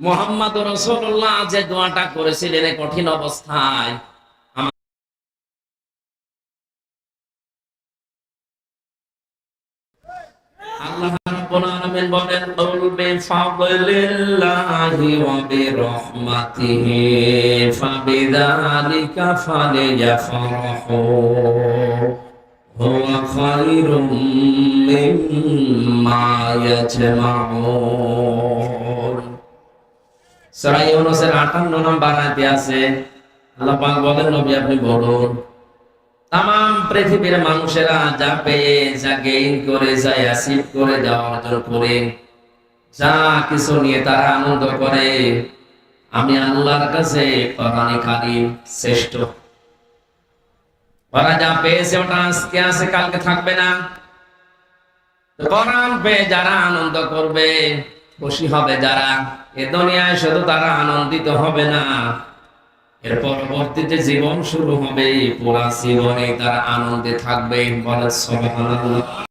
মোহাম্মদ রসুল্লাহ যে দোয়াটা করেছিলেন কঠিন অবস্থায় আল্লাহ রাব্বুল বলেন সূরা ইউনূসের 58 নম্বর আয়াতে আছে, আল্লাহ বলেন, নবী আপনি বলুন তাম পৃথিবীর মানুষেরা যা পেয়ে, যা গেইন করে, যা অ্যাসিভ করে যা অর্জন করে যা কিছু নিয়ে তারা আনন্দ করে, আমি আল্লাহর কাছে কোরআনে কারিম শ্রেষ্ঠ। ওরা যা পেয়েছে, ওটা আজকে আছে, কালকে থাকবে না। কোরআন পেয়ে যারা আনন্দ করবে খুশি হবে যারা। এ দুনিয়ায় শুধু তারা আনন্দিত হবে না। এর পরবর্তীতে জীবন শুরু হবে, পুরা জীবনে তারা আনন্দে থাকবে, বলে সুবহানাল্লাহ।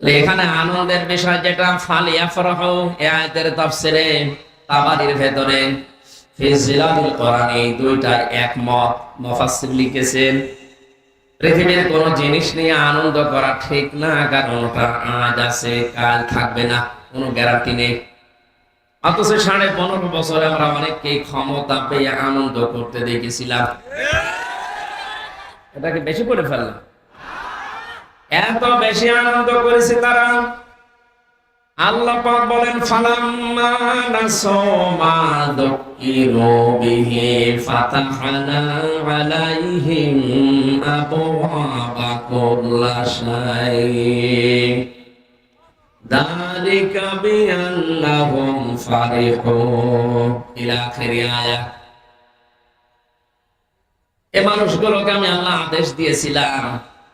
এখানে আনন্দের বিষয় যেটা ফালিয়া ফরহ এ আয়াতের তাফসিরে তাবারির ভেতরে কোরআন এই দুইটার একমত। মুফাসসির লিখেছেন পৃথিবীর কোন জিনিস নিয়ে আনন্দ করা ঠিক না কারণ ওটা আজ আছে কাল থাকবে না কোনো গ্যারান্টি নেই। অথচ সাড়ে পনেরো বছরে আমরা অনেককেই ক্ষমতা পেয়ে আনন্দ করতে দেখেছিলাম। এটাকে বেশি করে ফেললাম। এত বেশি আনন্দ করেছে তারা। আল্লাহ বলেন এ মানুষগুলোকে আমি আল্লাহ আদেশ দিয়েছিলাম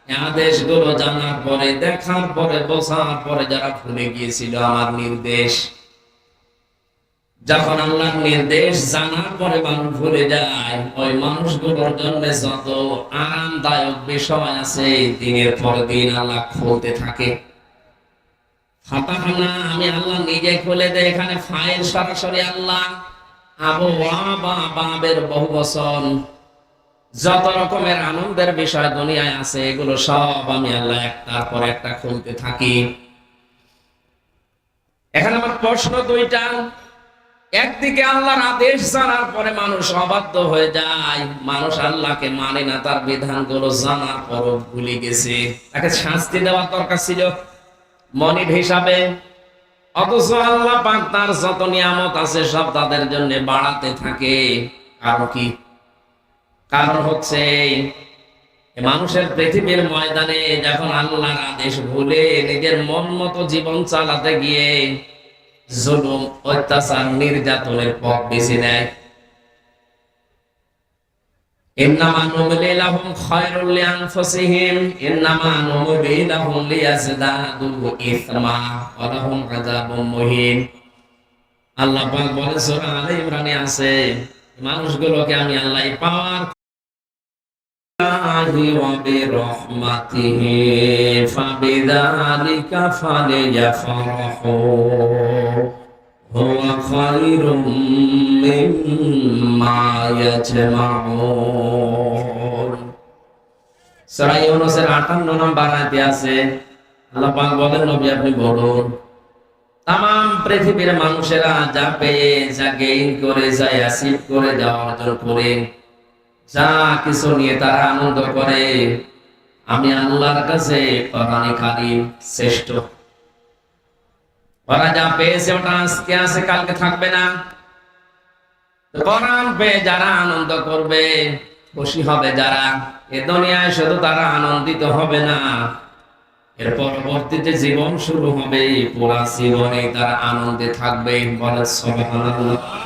আদেশগুলো জানার পরে, দেখার পরে বসার পরে যারা ভুলে গিয়েছিল আমার নির্দেশ। যখন আল্লাহর নির্দেশ জানার পরে মানুষ ভুলে যায়, ওই মানুষগুলোর জন্য যত আরামদায়ক বিষয় আছে, দিনের পর দিন আল্লাহ খুলতে থাকে। ফাতাহানা, আমি আল্লাহ নিজে খুলে দেয় এখানে ফাইল সরাসরি আল্লাহ। আবু বা বাবের বহু বচন। যত রকমের আনন্দের বিষয় দুনিয়ায় আছে, এগুলো সব আমি আল্লাহ একটার পর একটা খুলতে থাকি। এখানে আমার প্রশ্ন দুইটা, একদিকে আল্লাহর আদেশ জানার পরে মানুষ অবাধ্য হয়ে যায়, মানুষ আল্লাহকে মানে না, তার বিধানগুলো জানার পরও ভুলে গেছে। তাকে শাস্তি দেওয়ার দরকার ছিল মনিব হিসাবে। অথচ আল্লাহ পাক তার যত নিয়ামত আছে সব তাদের জন্য বাড়াতে থাকে। কারণ কি? কারণ হচ্ছে মানুষের পৃথিবীর ময়দানে যখন আল্লাহর আদেশ ভুলে নিজের মন মতো জীবন চালাতে গিয়ে জুলুম, অত্যাচার, নির্যাতনের পথ বেছে নেয়। আল্লাহ বলে আছে, মানুষগুলোকে আমি আল্লাহ পাওয়ার وبرحمته فبذلك فليفرحوا هو خير مما يجمعون সূরা ইউনূসের 58 নম্বর আয়াতে আছে আল্লাহ পাক বলেন নবী আপনি বলুন তাম পৃথিবীর মানুষেরা যা পেয়ে যা গেইন করে যা অ্যাসিভ করে যা অর্জন করে যা কিছু নিয়ে তারা আনন্দ করে, আমি আল্লাহর কাছে কোরআনে কারিম শ্রেষ্ঠ। ওরা যা পেয়েছে ওটা আজকে আছে, কালকে থাকবে না। কোরআন পেয়ে যারা আনন্দ করবে, খুশি হবে যারা। এ দুনিয়ায় শুধু তারা আনন্দিত হবে না, এর পরবর্তীতে জীবন শুরু হবে, পুরা জীবনে তারা আনন্দে থাকবে বলে সুবহানাল্লাহ।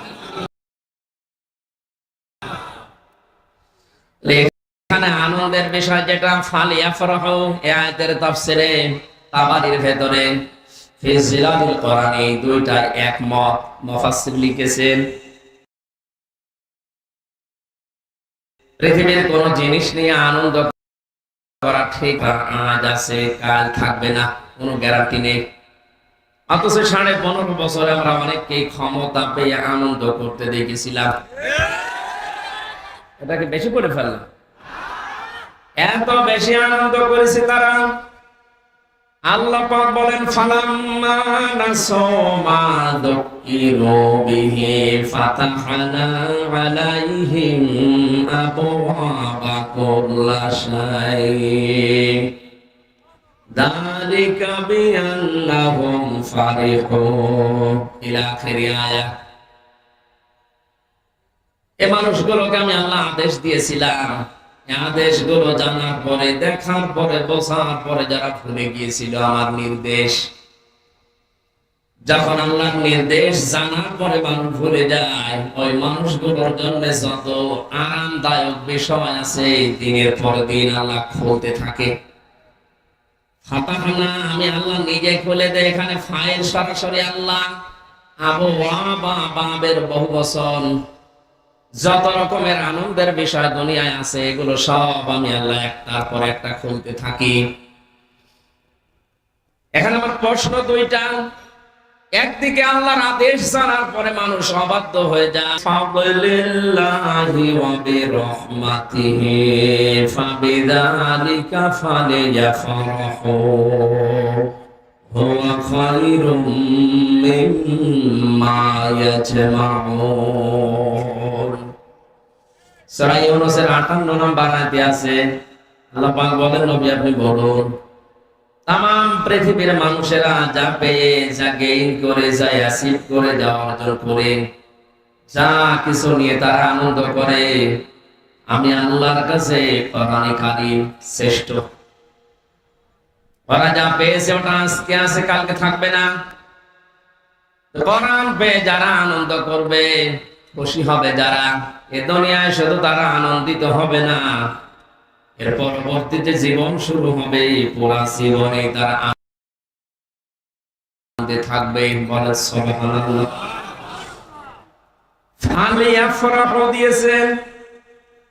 এখানে আনন্দের বিষয় যেটা ফালিয়া ফরহ আয়াতের তাফসিরে তাবারির ভেতরে ফি জিলালিল কোরআন এই দুইটা একমত মুফাসসির লিখেছেন। পৃথিবীর কোন জিনিস নিয়ে আনন্দ করা ঠিক আজ আছে, কাল থাকবে না, কোনো গ্যারান্টি নেই। অথচ সাড়ে পনেরো বছরে আমরা অনেককেই ক্ষমতা পেয়ে আনন্দ করতে দেখেছিলাম। এটাকে বেশি করে ফেললাম। এত বেশি আনন্দ করেছে তারা। আল্লাহ পাক বলেন, ফালাম্মা নাসমা আলাইহিম বিআন্নাহুম ফারিহুন। ইলা আখিরি আয়া এ মানুষগুলোকে আমি আল্লাহ আদেশ দিয়েছিলাম। এই আদেশগুলো জানার পরে, দেখার পরে বসার পরে যারা ভুলে গিয়েছিল আমার নির্দেশ। যখন আল্লাহর নির্দেশ জানার পরে মানুষ ভুলে যায়, ওই মানুষগুলোর জন্য যত আরামদায়ক বিষয় আছে, দিনের পর দিন আল্লাহ খুলতে থাকে। ফাতাহানা, আমি আল্লাহ নিজে খুলে দেয় এখানে ফাইল সরাসরি আল্লাহ। আবু ওয়াবা, বাবের বহু বচন। যত রকমের আনন্দের বিষয় দুনিয়ায় আছে, এগুলো সব আমি আল্লাহ একটার পর একটা খুলতে থাকি। এখানে আমার প্রশ্ন দুইটা, একদিকে আল্লাহর আদেশ জানার পরে মানুষ অবাধ্য হয়ে যায়। ফাদলিল্লাহি ওয়া বিরহমাতিহি ইয়াজমাউন সূরা ইউনূসের 58 নম্বর আয়াতে আছে, আল্লাহ পাক বলেন, নবী, আপনি বলুন তাম পৃথিবীর মানুষেরা যা পেয়ে, যা গেইন করে, যা অ্যাসিভ করে, যা অর্জন করে, যা কিছু নিয়ে তারা আনন্দ করে, আমি আল্লাহর কাছে শ্রেষ্ঠ ওরা যা পেয়েছে ওটা আজকে আছে, কালকে থাকবে না। কোরআন পেয়ে যারা আনন্দ করবে, খুশি হবে যারা। এ দুনিয়ায় শুধু তারা আনন্দিত হবে না। এর পরবর্তীতে জীবন শুরু হবে, পুরা জীবনে তারা আনন্দে থাকবে বলে আফরাহু দিয়েছেন ফাবিদালিকা ফালে আফরাহু এ কোরআনের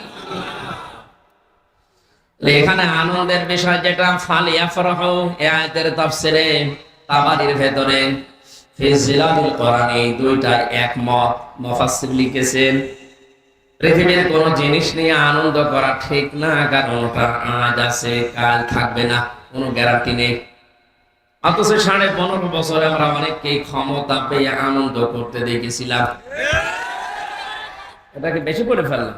এখানে আনন্দের বিষয় যেটা ফালিয়া ফরহ এ আয়াতের তাফসিরে তাবারির ভেতরে কোরআন এই দুইটা একমত। মুফাসসির লিখেছেন পৃথিবীর কোন জিনিস নিয়ে আনন্দ করা ঠিক না কারণ ওটা আজ আছে কাল থাকবে না কোনো গ্যারান্টি নেই। অথচ সাড়ে পনেরো বছরে আমরা অনেককেই ক্ষমতা পেয়ে আনন্দ করতে দেখেছিলাম। এটাকে বেশি করে ফেললাম।